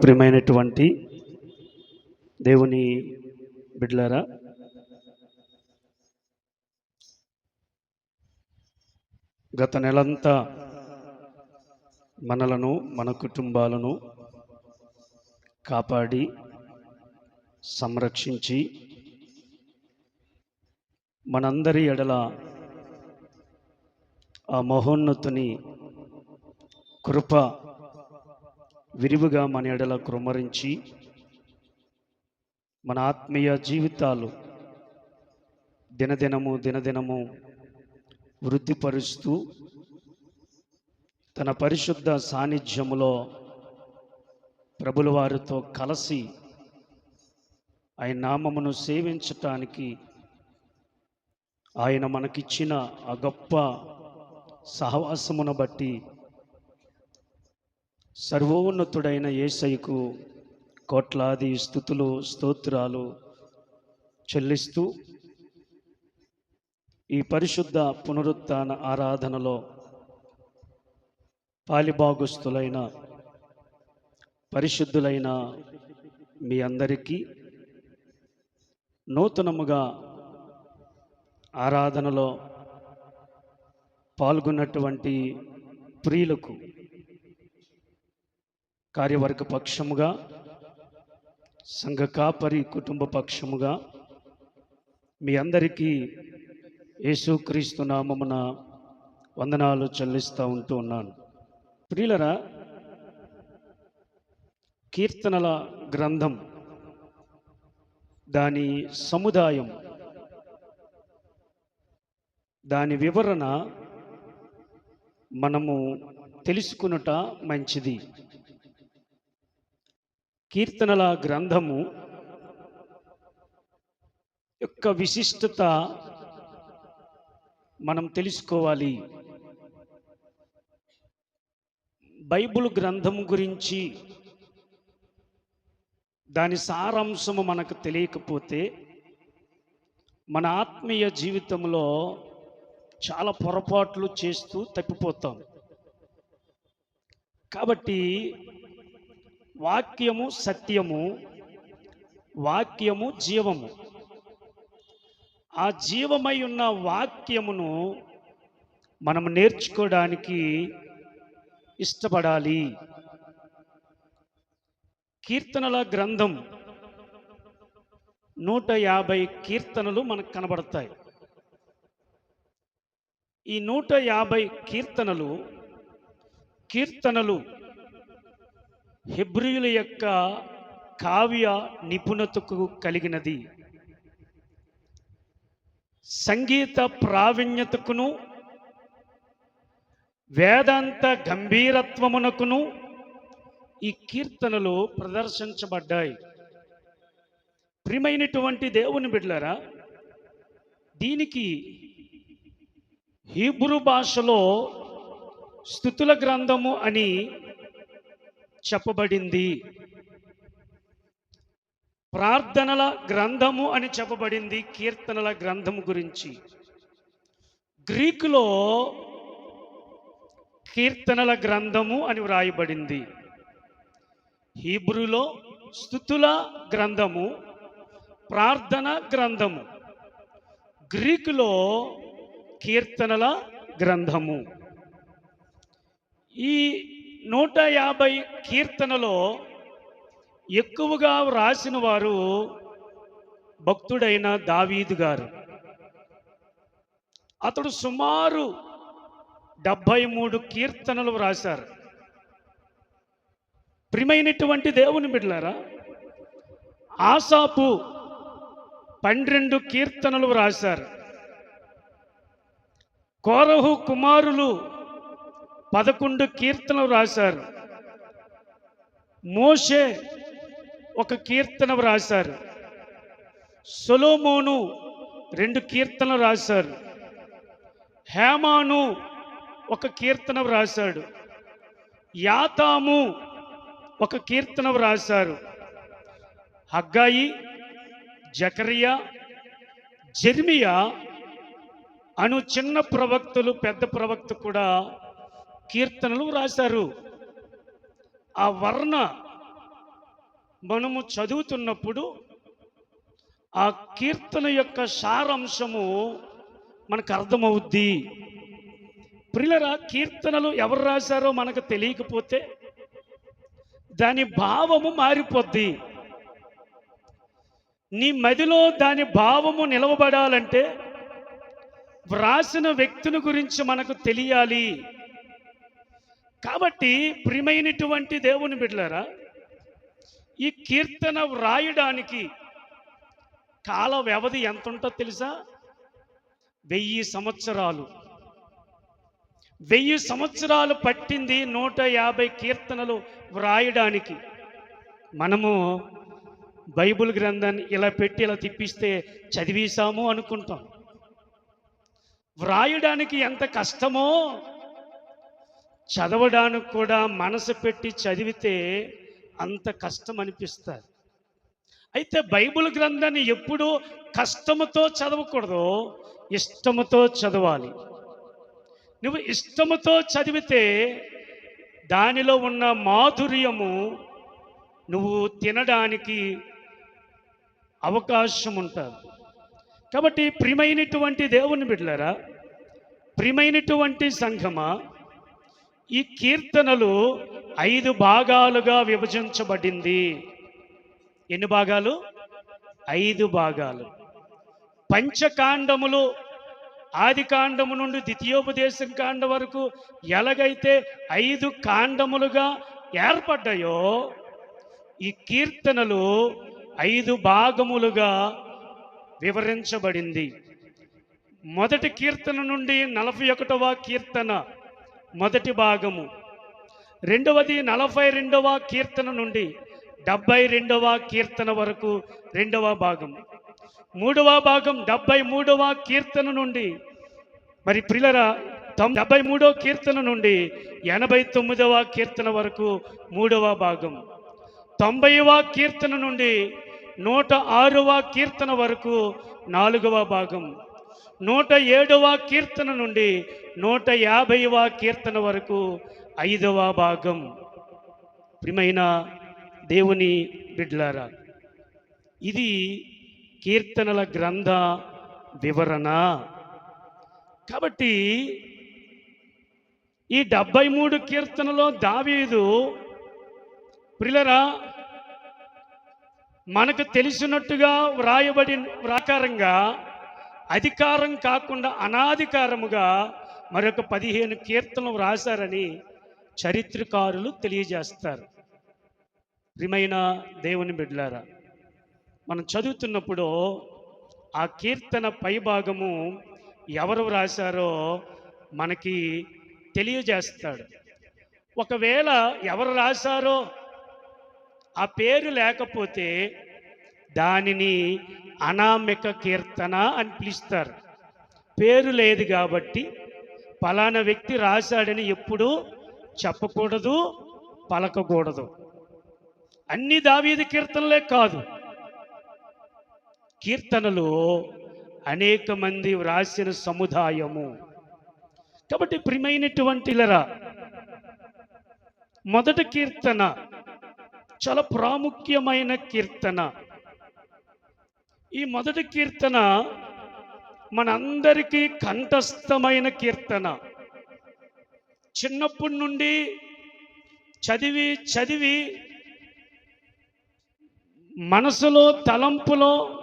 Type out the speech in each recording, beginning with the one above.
ప్రియమైనటువంటి దేవుని బిడ్లారా గత నెలంతా మనలను మన కుటుంబాలను కాపాడి సంరక్షించి మనందరి ఎడల ఆ మహోన్నతుని కృప విరివిగా మన ఎడల కృమరించి మన ఆత్మీయ జీవితాలు దినదినము దినదినము వృద్ధిపరుస్తూ తన పరిశుద్ధ సాన్నిధ్యములో ప్రభుల వారితో కలిసి ఆయన నామమును సేవించటానికి ఆయన మనకిచ్చిన ఆ గొప్ప సహవాసమును బట్టి సర్వోన్నతుడైన ఏసైకు కోట్లాది స్థుతులు స్తోత్రాలు చెల్లిస్తూ ఈ పరిశుద్ధ పునరుత్న ఆరాధనలో పాలిభాగస్తులైన పరిశుద్ధులైన మీ అందరికీ నూతనముగా ఆరాధనలో పాల్గొన్నటువంటి ప్రియులకు కార్యవర్గ పక్షముగా సంఘ కాపరి కుటుంబ పక్షముగా మీ అందరికీ యేసుక్రీస్తు నామమున వందనాలు చెల్లిస్తూ ఉంటూ ఉన్నాను. ప్రియులరా కీర్తనల గ్రంథం దాని సముదాయం దాని వివరణ మనము తెలుసుకునుట మంచిది. కీర్తనల గ్రంథము యొక్క విశిష్టత మనం తెలుసుకోవాలి. బైబిల్ గ్రంథం గురించి దాని సారాంశము మనకు తెలియకపోతే మన ఆత్మీయ జీవితంలో చాలా పొరపాట్లు చేస్తూ తప్పిపోతాం. కాబట్టి వాక్యము సత్యము వాక్యము జీవము. ఆ జీవమై ఉన్న వాక్యమును మనం నేర్చుకోవడానికి ఇష్టపడాలి. కీర్తనల గ్రంథం నూట యాభై కీర్తనలు మనకు కనబడతాయి. ఈ నూట యాభై కీర్తనలు కీర్తనలు హెబ్రియుల యొక్క కావ్య నిపుణతకు కలిగినది. సంగీత ప్రావీణ్యతకును వేదాంత గంభీరత్వమునకును ఈ కీర్తనలు ప్రదర్శించబడ్డాయి. ప్రియమైనటువంటి దేవుని బిడ్డలారా దీనికి హీబ్రూ భాషలో స్థుతుల గ్రంథము అని చెప్పబడింది. ప్రార్థనల గ్రంథము అని చెప్పబడింది కీర్తనల గ్రంథము గురించి. గ్రీకులో కీర్తనల గ్రంథము అని వ్రాయబడింది. హీబ్రూలో స్థుతుల గ్రంథము ప్రార్థన గ్రంథము. గ్రీకులో కీర్తనల గ్రంథము. ఈ నూట యాభై కీర్తనలో ఎక్కువగా వ్రాసిన వారు భక్తుడైన దావీదు గారు. అతడు సుమారు డెబ్భై మూడు కీర్తనలు వ్రాశారు. ప్రియమైనటువంటి దేవుని బిడ్డలారా ఆసాపు పన్నెండు కీర్తనలు వ్రాశారు. కోరహు కుమారులు పదకొండు కీర్తనలు రాశారు. మోషే ఒక కీర్తన రాశారు. సొలోమోను రెండు కీర్తనలు రాశారు. హేమాను ఒక కీర్తన రాశాడు. యాతాము ఒక కీర్తన రాశారు. హగ్గాయి జకరియా జెర్మియా అను చిన్న ప్రవక్తలు పెద్ద ప్రవక్త కూడా కీర్తనలు రాశారు. ఆ వర్ణ మనము చదువుతున్నప్పుడు ఆ కీర్తన యొక్క సారాంశము మనకు అర్థమవుద్ది. ప్రిలరా కీర్తనలు ఎవరు రాశారో మనకు తెలియకపోతే దాని భావము మారిపోద్ది. నీ మదిలో దాని భావము నిలవబడాలంటే వ్రాసిన వ్యక్తిని గురించి మనకు తెలియాలి. కాబట్టి ప్రియమైనటువంటి దేవుని బిడ్డలారా ఈ కీర్తన వ్రాయడానికి కాల వ్యవధి ఎంత ఉంటుందో తెలుసా? వెయ్యి సంవత్సరాలు. వెయ్యి సంవత్సరాలు పట్టింది నూట యాభై కీర్తనలు వ్రాయడానికి. మనము బైబిల్ గ్రంథాన్ని ఇలా పెట్టి ఇలా తిప్పిస్తే చదివేశాము అనుకుంటాం. వ్రాయడానికి ఎంత కష్టమో చదవడానికి కూడా మనసు పెట్టి చదివితే అంత కష్టం అనిపిస్తుంది. అయితే బైబిల్ గ్రంథాన్ని ఎప్పుడూ కష్టముతో చదవకూడదు ఇష్టముతో చదవాలి. నువ్వు ఇష్టముతో చదివితే దానిలో ఉన్న మాధుర్యము నువ్వు తినడానికి అవకాశం ఉంటుంది కాబట్టి ప్రియమైనటువంటి దేవుని బిడ్డలరా ప్రియమైనటువంటి సంఘమా ఈ కీర్తనలు ఐదు భాగాలుగా విభజించబడింది. ఎన్ని భాగాలు? ఐదు భాగాలు. పంచకాండములు ఆది కాండము నుండి ద్వితీయోపదేశం కాండ వరకు ఎలాగైతే ఐదు కాండములుగా ఏర్పడ్డాయో ఈ కీర్తనలు ఐదు భాగములుగా వివరించబడింది. మొదటి కీర్తన నుండి నలభై ఒకటవ కీర్తన మొదటి భాగము. రెండవది నలభై రెండవ కీర్తన నుండి డెబ్బై రెండవ కీర్తన వరకు రెండవ భాగం. మూడవ భాగం డెబ్బై మూడవ కీర్తన నుండి మరి ప్రిలరా తొమ్ డెబ్బై మూడవ కీర్తన నుండి ఎనభై తొమ్మిదవ కీర్తన వరకు మూడవ భాగం. తొంభైవ కీర్తన నుండి నూట ఆరవ కీర్తన వరకు నాలుగవ భాగం. నూట ఏడవ కీర్తన నుండి నూట యాభైవ కీర్తన వరకు ఐదవ భాగం. ప్రియమైన దేవుని బిడ్లారా ఇది కీర్తనల గ్రంథ వివరణ. కాబట్టి ఈ డెబ్బై మూడు కీర్తనలో దావీదు ప్రిలరా మనకు తెలిసినట్టుగా వ్రాయబడి వ్రాకారంగా అధికారం కాకుండా అనాధికారముగా మరొక పదిహేను కీర్తనలు వ్రాశారని చరిత్రకారులు తెలియజేస్తారు. ప్రియమైన దేవుని బిడ్లారా మనం చదువుతున్నప్పుడు ఆ కీర్తన పైభాగము ఎవరు వ్రాశారో మనకి తెలియజేస్తాడు. ఒకవేళ ఎవరు రాశారో ఆ పేరు లేకపోతే దానిని అనామిక కీర్తన అని పిలుస్తారు. పేరు లేదు కాబట్టి పలానా వ్యక్తి రాశాడని ఎప్పుడూ చెప్పకూడదు పలకకూడదు. అన్ని దావీది కీర్తనలే కాదు. కీర్తనలు అనేక మంది వ్రాసిన సముదాయము. కాబట్టి ప్రియమైనటువంటి లరా మొదటి కీర్తన చాలా ప్రాముఖ్యమైన కీర్తన. ఈ మొదటి కీర్తన మనందరికీ కంఠస్థమైన కీర్తన. చిన్నప్పటి నుండి చదివి చదివి మనసులో తలంపులో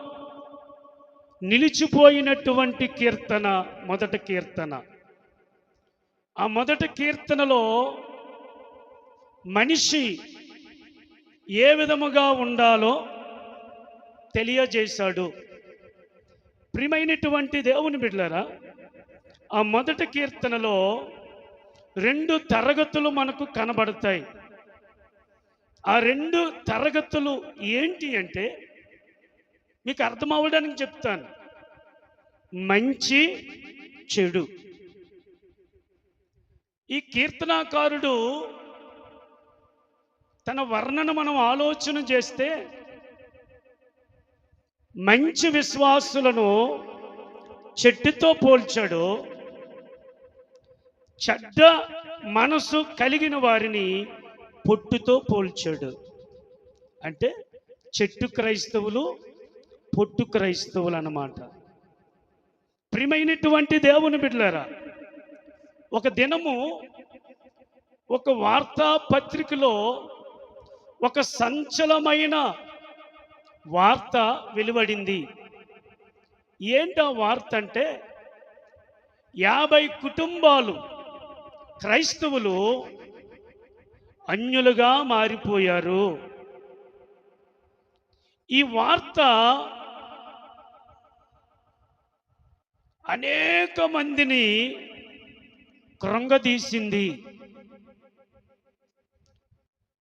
నిలిచిపోయినటువంటి కీర్తన మొదటి కీర్తన. ఆ మొదటి కీర్తనలో మనిషి ఏ విధముగా ఉండాలో తెలియజేశాడు. ప్రియమైనటువంటి దేవుని బిడ్డలరా ఆ మొదటి కీర్తనలో రెండు తరగతులు మనకు కనబడతాయి. ఆ రెండు తరగతులు ఏంటి అంటే మీకు అర్థం అవ్వడానికి చెప్తాను. మంచి చెడు. ఈ కీర్తనాకారుడు తన వర్ణన మనం ఆలోచన చేస్తే మంచి విశ్వాసులను చెట్టుతో పోల్చాడు. చెడ్డ మనసు కలిగిన వారిని పొట్టుతో పోల్చాడు. అంటే చెట్టు క్రైస్తవులు పొట్టు క్రైస్తవులు అన్నమాట. ప్రియమైనటువంటి దేవుని బిడ్డలారా ఒక దినము ఒక వార్తాపత్రికలో ఒక సంచలమైన వార్త వెలువడింది. ఏంటో వార్త అంటే యాభై కుటుంబాలు క్రైస్తవులు అన్యులుగా మారిపోయారు. ఈ వార్త అనేక మందిని కృంగదీసింది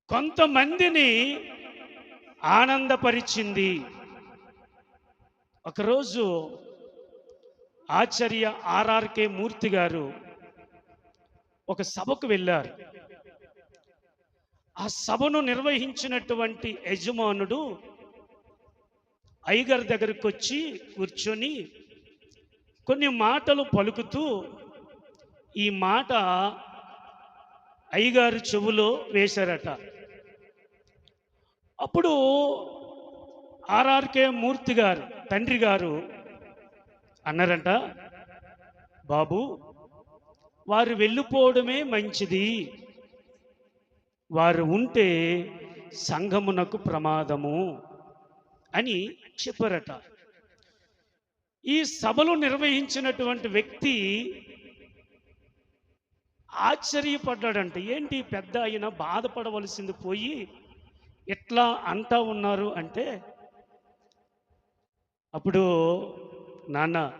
కొంతమందిని ఆనందపరిచింది. ఒకరోజు ఆచార్య ఆర్ఆర్కే మూర్తి గారు ఒక సభకు వెళ్ళారు. ఆ సభను నిర్వహించినటువంటి యజమానుడు అయ్యగారి దగ్గరికి వచ్చి కూర్చొని కొన్ని మాటలు పలుకుతూ ఈ మాట అయ్యగారు చెవులో వేశారట. అప్పుడు ఆర్ఆర్కే మూర్తి గారు తండ్రి గారు అన్నారంట బాబు వారు వెళ్ళిపోవడమే మంచిది. వారు ఉంటే సంఘమునకు ప్రమాదము అని చెప్పారట. ఈ సభలు నిర్వహించినటువంటి వ్యక్తి ఆశ్చర్యపడ్డాడంట. ఏంటి పెద్ద ఆయన బాధపడవలసింది పోయి ఎట్లా అంటా ఉన్నారు అంటే అప్పుడు నాన్న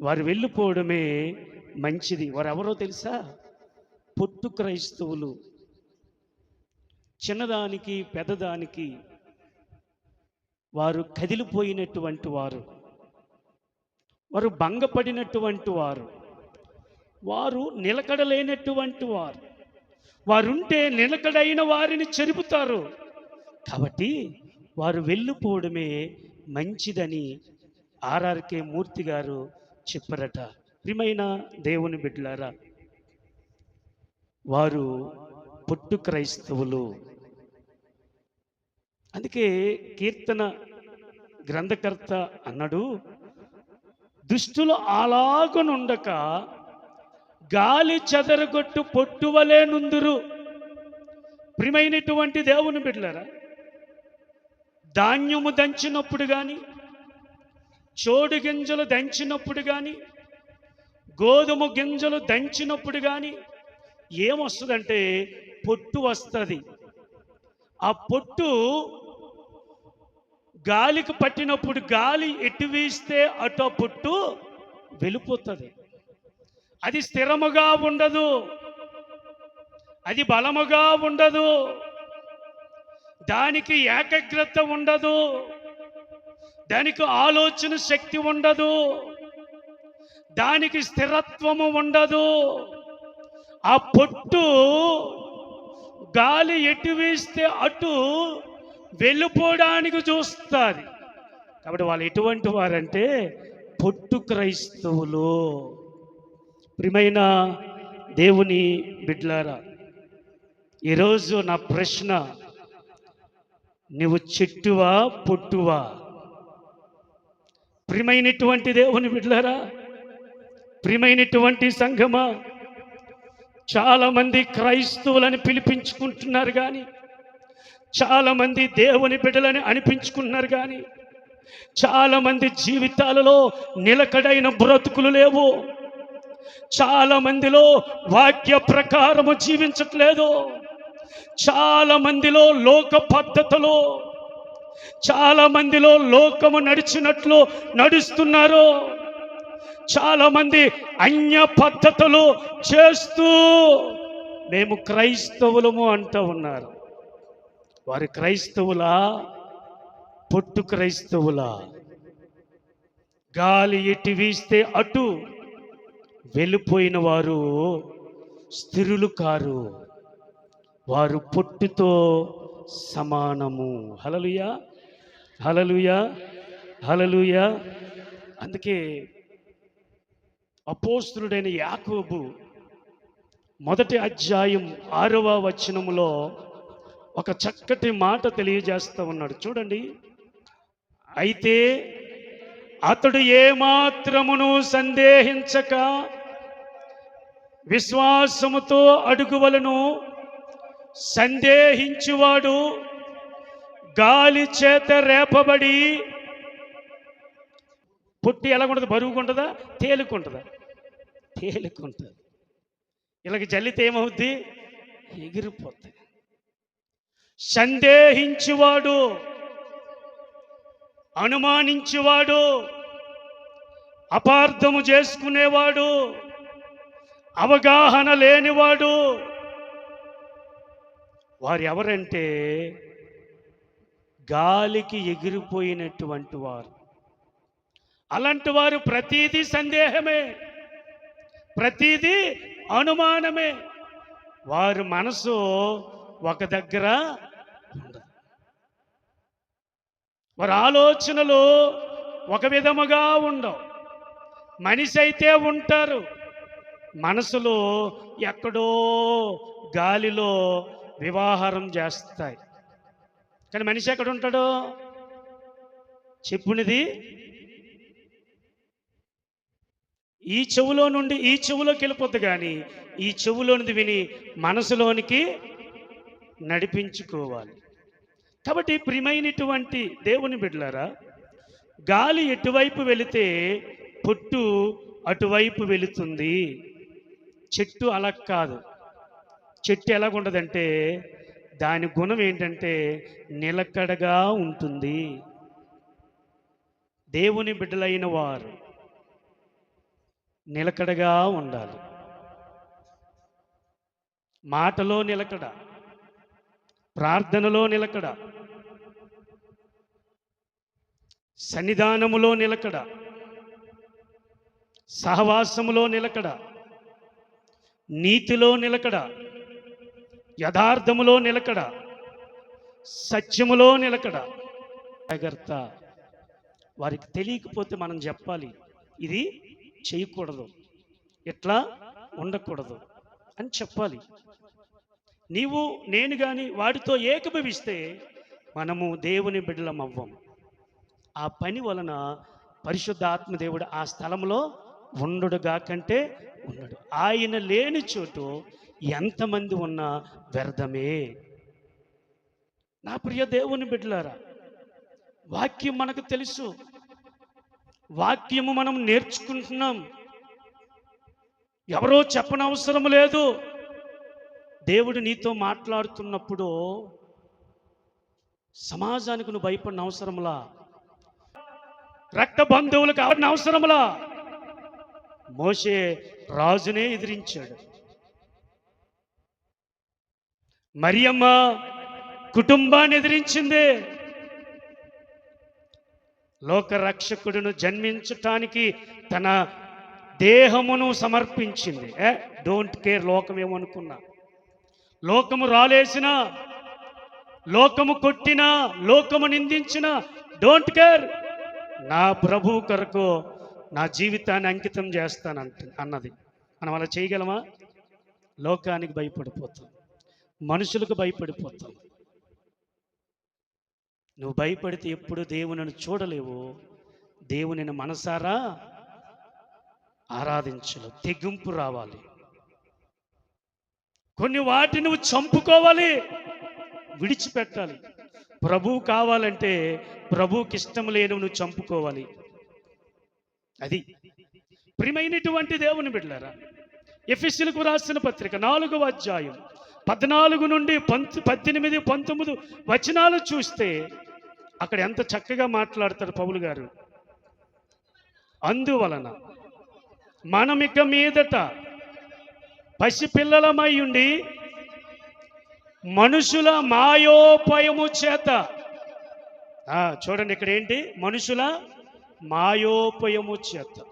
వారు వెళ్ళిపోవడమే మంచిది. వారు ఎవరో తెలుసా? పొట్టు క్రైస్తవులు. చిన్నదానికి పెద్దదానికి వారు కదిలిపోయినటువంటి వారు. వారు భంగపడినటువంటి వారు. వారు నిలకడలేనటువంటి వారు. వారుంటే నిలకడైన వారిని చెరుపుతారు. కాబట్టి వారు వెళ్ళిపోవడమే మంచిదని ఆర్ఆర్కే మూర్తి గారు చెప్పారట. ప్రియమైన దేవుని బిడ్డలారా వారు పొట్టు క్రైస్తవులు. అందుకే కీర్తన గ్రంథకర్త అన్నాడు దుష్టులు అలాగనుండక గాలి చెదరగొట్టు పొట్టువలే నుందురు. ప్రియమైనటువంటి దేవుని బిడ్డలరా ధాన్యము దంచినప్పుడు కానీ చోడు గింజలు దంచినప్పుడు కానీ గోధుమ గింజలు దంచినప్పుడు కానీ ఏమొస్తుందంటే పొట్టు వస్తుంది. ఆ పొట్టు గాలికి పట్టినప్పుడు గాలి ఎటు వీస్తే అటు ఆ పొట్టు వెళ్ళిపోతుంది. అది స్థిరముగా ఉండదు. అది బలముగా ఉండదు. దానికి ఏకాగ్రత ఉండదు. దానికి ఆలోచన శక్తి ఉండదు. దానికి స్థిరత్వము ఉండదు. ఆ పొట్టు గాలి ఎటు వేస్తే అటు వెళ్ళిపోవడానికి చూస్తుంది. కాబట్టి వాళ్ళు ఎటువంటి వారంటే పొట్టు క్రైస్తవులు. ప్రియమైన దేవుని బిడ్లారా ఈరోజు నా ప్రశ్న నువ్వు చెట్టువా పొట్టువా? ప్రియమైనటువంటి దేవుని బిడ్లారా ప్రియమైనటువంటి సంఘమా చాలామంది క్రైస్తవులని పిలిపించుకుంటున్నారు కానీ చాలామంది దేవుని బిడ్డలని అనిపించుకున్నారు కానీ చాలామంది జీవితాలలో నిలకడైన బ్రతుకులు లేవు. చాలా మందిలో వాక్య ప్రకారము జీవించట్లేదు. చాలా మందిలో లోక పద్ధతులు చాలా మందిలో లోకము నడిచినట్లు నడుస్తున్నారు. చాలా మంది అన్య పద్ధతులు చేస్తూ మేము క్రైస్తవులము అంటూ ఉన్నారు. వారు క్రైస్తవులా? పొట్టు క్రైస్తవులా? గాలి ఎట్టి వీస్తే అటు వెళ్ళిపోయిన వారు స్థిరులు కారు. వారు పొట్టుతో సమానము. హలలుయా హలలుయా హలలుయా అందుకే అపోస్తుడైన యాకోబు మొదటి అధ్యాయం ఆరవ వచనములో ఒక చక్కటి మాట తెలియజేస్తూ ఉన్నాడు. చూడండి. అయితే అతడు ఏమాత్రమును సందేహించక విశ్వాసముతో అడుగువలను సందేహించువాడు గాలి చేత రేపబడి పుట్టి ఎలాగుంటుంది? బరువుకుంటుందా తేలుకుంటుందా? తేలుకుంటుంది. ఇలాగ జల్లితే ఏమవుద్ది? ఎగిరిపోతుంది సందేహించువాడు అనుమానించువాడు అపార్థము చేసుకునేవాడు అవగాహన లేనివాడు. వారు ఎవరంటే గాలికి ఎగిరిపోయినటువంటి వారు. అలాంటి వారు ప్రతీది సందేహమే ప్రతీది అనుమానమే. వారి మనసు ఒక దగ్గర ఉండదు. వారి ఆలోచనలు ఒక విధముగా ఉండవు. మనిషి అయితే ఉంటారు. మనసులో ఎక్కడో గాలిలో వివాహారం చేస్తాయి. కానీ మనిషి ఎక్కడ ఉంటాడో? చెప్పునిది ఈ చెవులో నుండి ఈ చెవులోకి వెళ్ళిపోద్ది కానీ ఈ చెవులోనిది విని మనసులోనికి నడిపించుకోవాలి. కాబట్టి ప్రియమైనటువంటి దేవుని బిడ్డలారా గాలి ఎటువైపు వెళితే పొట్టు అటువైపు వెళుతుంది. చెట్టు అలా కాదు. చెట్టు ఎలాగుండదంటే దాని గుణం ఏంటంటే నిలకడగా ఉంటుంది. దేవుని బిడ్డలైన వారు నిలకడగా ఉండాలి. మాటలో నిలకడ ప్రార్థనలో నిలకడ సన్నిధానములో నిలకడ సహవాసములో నిలకడ నీతిలో నిలకడ యథార్థములో నిలకడ సత్యములో నిలకడ. జాగ్రత్త. వారికి తెలియకపోతే మనం చెప్పాలి ఇది చేయకూడదు ఎట్లా ఉండకూడదు అని చెప్పాలి. నీవు నేను కానీ వాడితో ఏకభవిస్తే మనము దేవుని బిడ్డలం అవ్వం. ఆ పని వలన పరిశుద్ధ ఆత్మదేవుడు ఆ స్థలంలో ఉండడుగా కంటే ఉండడు ఆయన లేని చోటు ఎంతమంది ఉన్నా వ్యర్థమే. నా ప్రియ దేవుని బిడ్డలారా వాక్యం మనకు తెలుసు. వాక్యము మనం నేర్చుకుంటున్నాం. ఎవరో చెప్పనవసరం లేదు. దేవుడు నీతో మాట్లాడుతున్నప్పుడు సమాజానికి నువ్వు భయపడిన అవసరంలా రక్త బంధువులకు అవసరంలా మోషే రాజునే ఎదిరించాడు. మరియమ్మ కుటుంబాన్ని ఎదిరించింది. లోక రక్షకుడును జన్మించటానికి తన దేహమును సమర్పించింది. ఏ? డోంట్ కేర్ లోకం ఏమనుకున్నా లోకము రాలేసిన లోకము కొట్టిన లోకము నిందించిన డోంట్ కేర్ నా ప్రభు కొరకు నా జీవితాన్ని అంకితం చేస్తానంట అన్నది. మనం అలా చేయగలమా? లోకానికి భయపడిపోతాం. మనుషులకు భయపడిపోతాం. నువ్వు భయపడితే ఎప్పుడు దేవునిని చూడలేవు. దేవునిని మనసారా? ఆరాధించలు తెగింపు రావాలి. కొన్ని వాటిని నువ్వు చంపుకోవాలి. విడిచిపెట్టాలి. ప్రభువు కావాలంటే ప్రభువుకి ఇష్టం లేని నువ్వు చంపుకోవాలి. అది ప్రియమైనటువంటి దేవుని బిడ్డలారా ఎఫ్ఎస్సీలకు రాసిన పత్రిక నాలుగవ అధ్యాయం పద్నాలుగు నుండి పంత్ పద్దెనిమిది పంతొమ్మిది వచనాలు చూస్తే అక్కడ ఎంత చక్కగా మాట్లాడతారు పౌలు గారు. అందువలన మనమిక మీదట పసిపిల్లలమై ఉండి మనుషుల మాయోపయము చేత చూడండి ఇక్కడ ఏంటి? మనుషుల మాయోపయము చేత.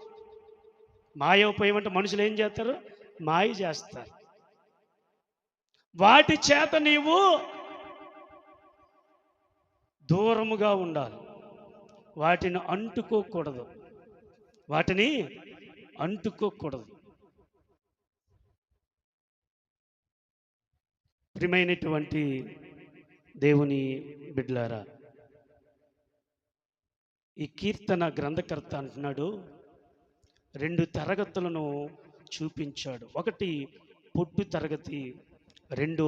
మాయోపయం అంటే మనుషులు ఏం చేస్తారు? మాయ చేస్తారు. వాటి చేత నీవు దూరముగా ఉండాలి. వాటిని అంటుకోకూడదు. వాటిని అంటుకోకూడదు. ప్రియమైనటువంటి దేవుని బిడ్లారా ఈ కీర్తన గ్రంథకర్త అంటున్నాడు రెండు తరగతులను చూపించాడు. ఒకటి పొట్టు తరగతి రెండు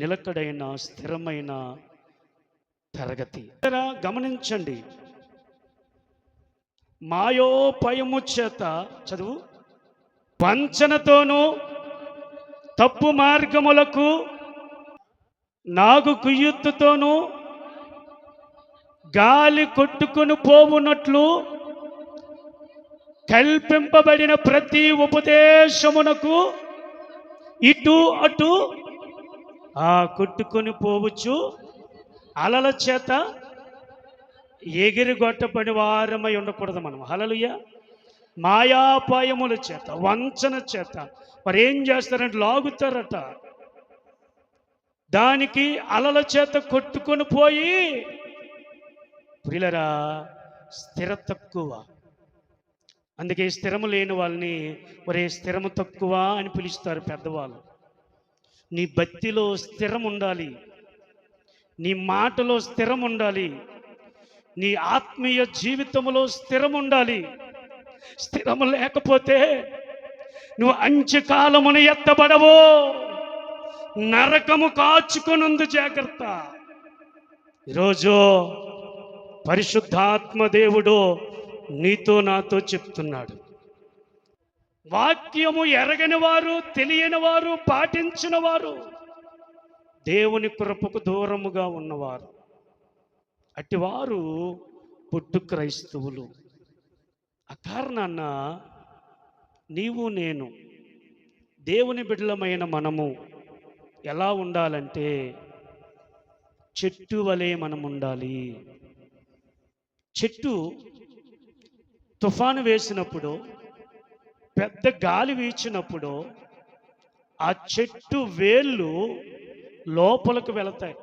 నిలకడైన స్థిరమైన తరగతి. ఇక్కడ గమనించండి మాయోపయము చేత చదువు వంచనతోనూ తప్పు మార్గములకు నాగు కుయ్యుత్తుతోనూ గాలి కొట్టుకుని పోవునట్లు కల్పింపబడిన ప్రతి ఉపదేశమునకు ఇటు అటు ఆ కొట్టుకొని పోవచ్చు. అలల చేత ఎగిరిగొట్టబడి వారమై ఉండకూడదు మనం. హలలుయ మాయాపాయముల చేత వంచన చేత. మరి ఏం చేస్తారంటే లాగుతారట. దానికి అలల చేత కొట్టుకొని పోయి ప్రిలరా స్థిర తక్కువ అందుకే స్థిరము లేని వాళ్ళని ఒరే స్థిరము తక్కువ అని పిలుస్తారు పెద్దవాళ్ళు. నీ భక్తిలో స్థిరం ఉండాలి నీ మాటలో స్థిరం ఉండాలి నీ ఆత్మీయ జీవితంలో స్థిరం ఉండాలి స్థిరము లేకపోతే నువ్వు అంత్యకాలమును ఎత్తబడవు. నరకము కాచుకొనుందు జాగ్రత్త. ఈరోజు పరిశుద్ధాత్మ దేవుడు నీతో నాతో చెప్తున్నాడు. వాక్యము ఎరగని వారు తెలియని వారు పాటించిన వారు దేవుని కృపకు దూరముగా ఉన్నవారు. అటివారు పుట్టు క్రైస్తవులు. ఆ కారణాన నీవు నేను దేవుని బిడ్డలమైన మనము ఎలా ఉండాలంటే చెట్టు వలె మనం ఉండాలి చెట్టు తుఫాను వేసినప్పుడు పెద్ద గాలి వీచినప్పుడు ఆ చెట్టు వేళ్ళు లోపలికి వెళతాయి.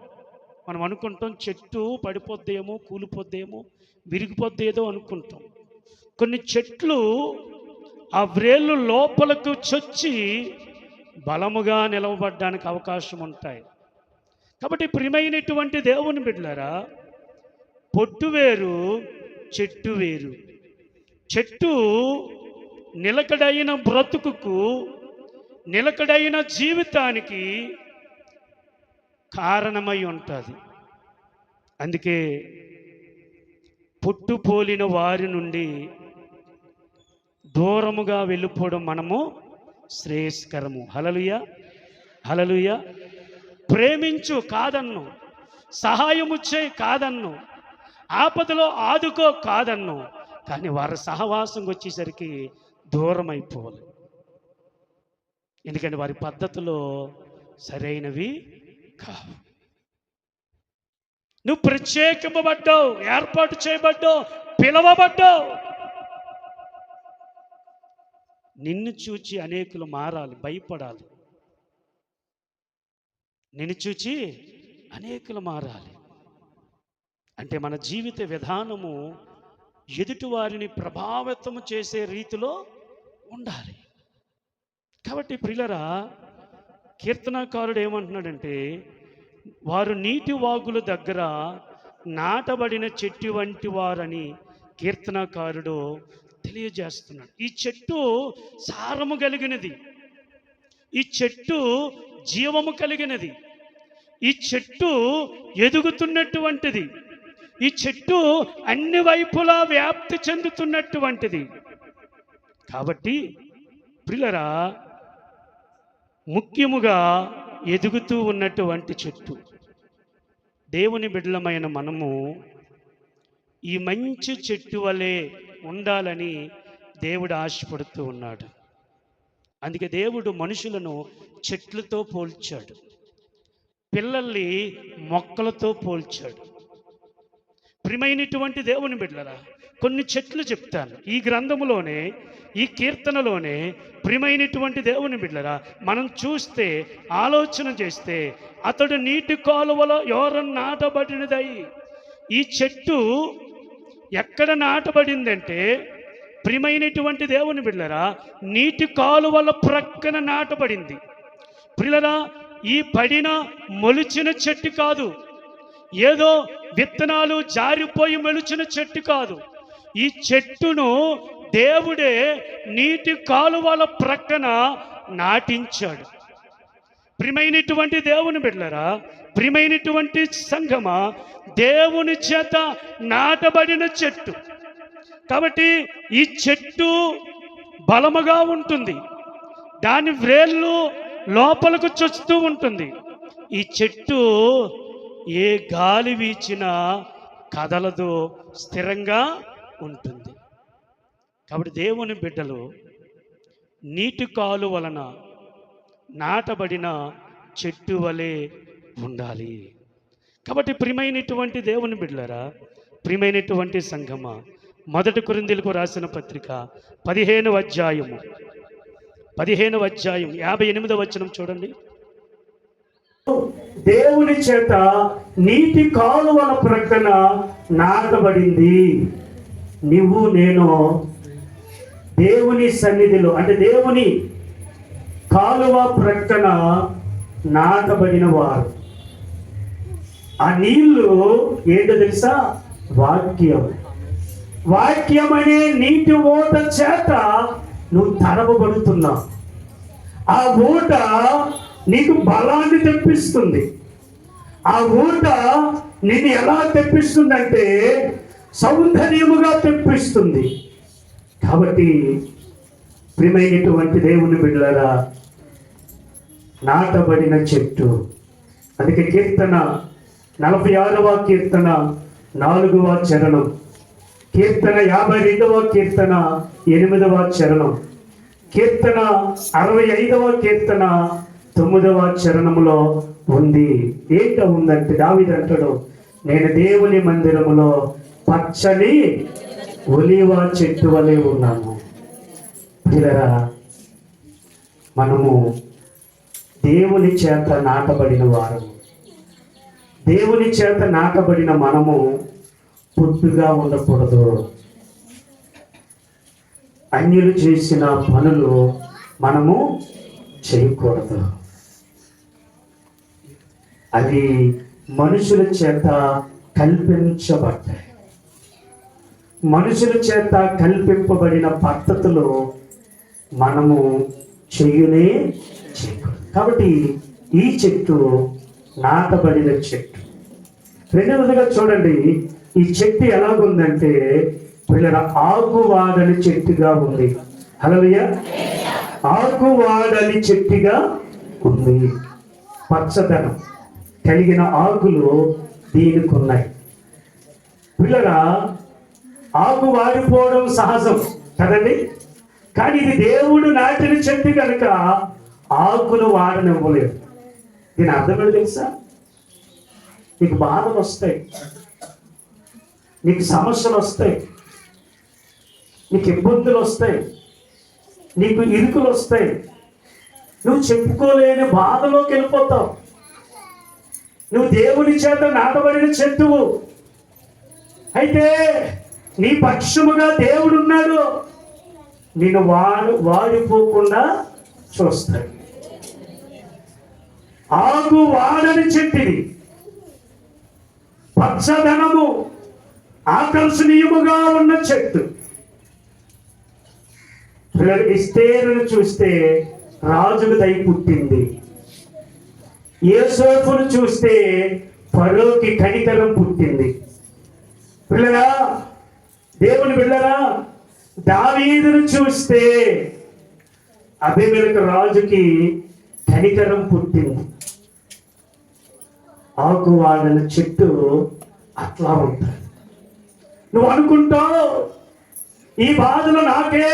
మనం అనుకుంటాం చెట్టు పడిపోద్దేమో కూలిపోద్దేమో విరిగిపోద్దేదో అనుకుంటాం. కొన్ని చెట్లు ఆ వ్రేళ్ళు లోపలకు చొచ్చి బలముగా నిలవబడ్డానికి అవకాశం ఉంటాయి కాబట్టి ప్రియమైనటువంటి దేవుని బిడ్డలారా పొట్టు వేరు చెట్టు వేరు. చెట్టు నిలకడైన బ్రతుకుకు నిలకడైన జీవితానికి కారణమై ఉంటుంది. అందుకే పుట్టుపోలిన వారి నుండి దూరముగా వెళ్ళిపోవడం మనము శ్రేయస్కరము. హలలుయ హలలుయ ప్రేమించు కాదన్ను సహాయము చేయి కాదన్ను ఆపదలో ఆదుకో కాదన్ను. కానీ వారి సహవాసం వచ్చేసరికి దూరం అయిపోవాలి ఎందుకంటే వారి పద్ధతులు సరైనవి కావు. నువ్వు ప్రత్యేకింపబడ్డావు ఏర్పాటు చేయబడ్డావు పిలవబడ్డావు. నిన్ను చూచి అనేకులు మారాలి భయపడాలి. నిన్ను చూచి అనేకులు మారాలి. అంటే మన జీవిత విధానము ఎదుటి వారిని చేసే రీతిలో ఉండాలి. కాబట్టి ప్రిలరా కీర్తనకారుడు ఏమంటున్నాడంటే వారు నీటి వాగుల దగ్గర నాటబడిన చెట్టు వంటి వారని కీర్తనకారుడు తెలియజేస్తున్నాడు. ఈ చెట్టు సారము కలిగినది. ఈ చెట్టు జీవము కలిగినది. ఈ చెట్టు ఎదుగుతున్నటువంటిది. ఈ చెట్టు అన్ని వైపులా వ్యాప్తి చెందుతున్నటువంటిది. కాబట్టి ప్రిలరా ముఖ్యముగా ఎదుగుతూ ఉన్నటువంటి చెట్టు. దేవుని బిడ్డలమైన మనము ఈ మంచి చెట్టు వలె ఉండాలని దేవుడు ఆశపడుతూ ఉన్నాడు. అందుకే దేవుడు మనుషులను చెట్లతో పోల్చాడు. పిల్లల్ని మొక్కలతో పోల్చాడు. ప్రియమైనటువంటి దేవుని బిడ్డలరా కొన్ని చెట్లు చెప్తాను. ఈ గ్రంథములోనే ఈ కీర్తనలోనే ప్రియమైనటువంటి దేవుని బిడ్డలరా మనం చూస్తే ఆలోచన చేస్తే అతడు నీటి కాలువలో ఎవరు నాటబడినదై. ఈ చెట్టు ఎక్కడ నాటబడిందంటే ప్రియమైనటువంటి దేవుని బిడ్డలరా నీటి కాలువల ప్రక్కన నాటబడింది. పిల్లరా ఈ పడిన మొలిచిన చెట్టు కాదు. ఏదో విత్తనాలు జారిపోయి మొలిచిన చెట్టు కాదు. ఈ చెట్టును దేవుడే నీటి కాలువల ప్రక్కన నాటించాడు. ప్రియమైనటువంటి దేవుని బిడ్డలరా ప్రియమైనటువంటి సంగమా దేవుని చేత నాటబడిన చెట్టు. కాబట్టి ఈ చెట్టు బలముగా ఉంటుంది. దాని వ్రేళ్ళు లోపలకు చొచ్చుతూ ఉంటుంది. ఈ చెట్టు ఏ గాలి వీచినా కదలదు స్థిరంగా ఉంటుంది. కాబట్టి దేవుని బిడ్డలు నీటి కాలు వలన నాటబడిన చెట్టు వలె ఉండాలి. కాబట్టి ప్రియమైనటువంటి దేవుని బిడ్డలరా ప్రియమైనటువంటి సంఘమ మొదటి కొరిందీలకు రాసిన పత్రిక పదిహేను అధ్యాయము. పదిహేను అధ్యాయం యాభై ఎనిమిదవ వచనం చూడండి. దేవుని చేత నీటి కాలువల ప్రక్కన నాటబడింది. నువ్వు నేను దేవుని సన్నిధిలో అంటే దేవుని కాలువ ప్రక్కన నాటబడిన వారు. ఆ నీళ్ళు ఏంటో తెలుసా? వాక్యం. వాక్యమనే నీటి ఓట చేత నువ్వు తడవబడుతున్నావు ఆ ఓట నీకు బలాన్ని తెప్పిస్తుంది. ఆ ఊట నిన్ను ఎలా తెప్పిస్తుందంటే సౌందర్యముగా తెప్పిస్తుంది. కాబట్టి ప్రియమైనటువంటి దేవుని బిడ్డలరా నాటబడిన చెట్టు. అందుకే కీర్తన నలభై ఆరవ కీర్తన నాలుగవ చరణం. కీర్తన యాభై రెండవ కీర్తన ఎనిమిదవ చరణం. కీర్తన అరవై ఐదవ కీర్తన తొమ్మిదవ చరణములో ఉంది. ఏంట ఉందంటే దావిది అంటాడు నేను దేవుని మందిరములో పచ్చని ఒలివ చెట్టు వలె ఉన్నాను. పిల్లరా మనము దేవుని చేత నాటబడిన వారము. దేవుని చేత నాటబడిన మనము పుట్టుగా ఉండకూడదు. అన్యులు చేసిన పనులు మనము చేయకూడదు. అది మనుషుల చేత కల్పించబడ్డాయి. మనుషుల చేత కల్పింపబడిన పద్ధతులు మనము చెయ్యునే చేయకూడదు కాబట్టి ఈ చెట్టు నాటబడిన చెట్టు. రెండవదిగా చూడండి ఈ చెట్టు ఎలాగుందంటే పిల్లల ఆకువాడని చెట్టుగా ఉంది. హలవయ్య ఆకువాడని చెట్టుగా ఉంది. పచ్చదనం. కలిగిన ఆకులు దీనికి ఉన్నాయి ఆకు వాడిపోవడం సహజం కదండి? కానీ ఇది దేవుడు నాటిన చెట్టు కనుక ఆకులు వాడనివ్వలేదు. దీని అర్థం ఏంటి తెలుసా? నీకు బాధలు వస్తాయి. నీకు సమస్యలు వస్తాయి. నీకు ఇబ్బందులు వస్తాయి. నీకు ఇరుకులు వస్తాయి. నువ్వు చెప్పుకోలేని బాధలోకి వెళ్ళిపోతావు. నువ్వు దేవుని చేత నాటబడిన చెట్టువు. అయితే నీ పక్షముగా దేవుడు ఉన్నాడు. నేను వాడు వాడిపోకుండా చూస్తాడు. ఆగు వాడని చెట్టిది. పచ్చదనము ఆకర్షణీయముగా ఉన్న చెట్టు. ఇస్తేను చూస్తే రాజుకు దయ పుట్టింది. యోసేపును చూస్తే పరోకి కనికరం పుట్టింది. పిల్లరా దేవుని పిల్లరా దావీదును చూస్తే అభిమేలకు రాజుకి కనికరం పుట్టింది. ఆకువాడల చెట్టు అట్లా ఉంటుంది. నువ్వు అనుకుంటావు ఈ బాధలు నాకే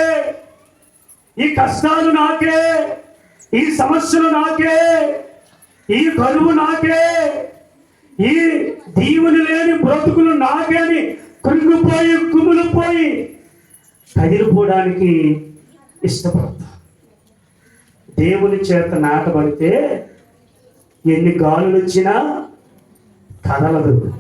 ఈ కష్టాలు నాకే ఈ సమస్యలు నాకే ఈ కరువు నాకే. ఈ దీవులు లేని బ్రతుకులు నాకే అని కృంగిపోయి కుమిలిపోయి కదిలిపోవడానికి ఇష్టపడతా. దేవుని చేత నాటబడితే ఎన్ని గాలులు వచ్చినా కదలదు.